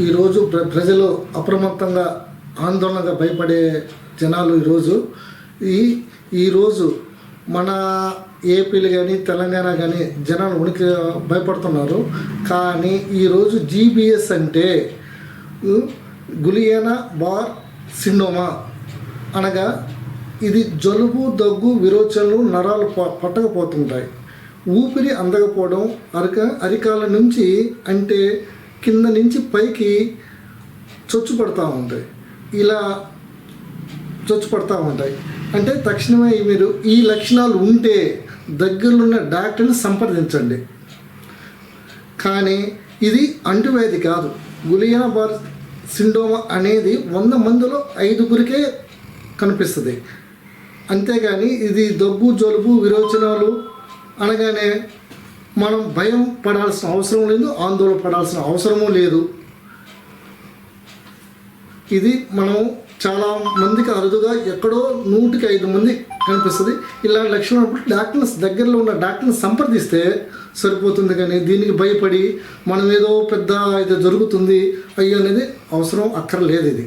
ఈరోజు ప్ర ప్రజలు అప్రమత్తంగా ఆందోళనగా భయపడే జనాలు ఈరోజు. ఈ ఈరోజు మన ఏపీలు కానీ తెలంగాణ కానీ జనాలు ఉనికి భయపడుతున్నారు. కానీ ఈరోజు జీబీఎస్ అంటే గులియానా గులియనా బార్ సిండోమా అనగా ఇది జలుబు దగ్గు విరోచనలు నరాలు ప- పట్టకపోతుంటాయి. ఊపిరి అందకపోవడం అరక అరికాల నుంచి అంటే కింద నుంచి పైకి చొచ్చు పడతా ఉంటాయి. ఇలా చొచ్చు పడతా ఉంటాయి. అంటే తక్షణమే మీరు ఈ లక్షణాలు ఉంటే దగ్గరలో ఉన్న డాక్టర్ని సంప్రదించండి. కానీ ఇది అంటువ్యాధి కాదు. గులియా బార్ సిండోమా అనేది వంద మందిలో ఐదుగురికే కనిపిస్తుంది. అంతేగాని ఇది దగ్గు జలుబు విరోచనాలు అనగానే మనం భయం పడాల్సిన అవసరం లేదు ఆందోళన పడాల్సిన అవసరమూ లేదు. ఇది మనం చాలా మందికి అరుదుగా ఎక్కడో నూటికి ఐదు మంది కనిపిస్తుంది. ఇలాంటి లక్షణం ఉన్నప్పుడు డాక్టర్స్ దగ్గరలో ఉన్న డాక్టర్ని సంప్రదిస్తే సరిపోతుంది కానీ దీనికి భయపడి మనం ఏదో పెద్ద ఇది జరుగుతుంది అయ్యో అనేది అవసరం అక్కర్లేదు ఇది.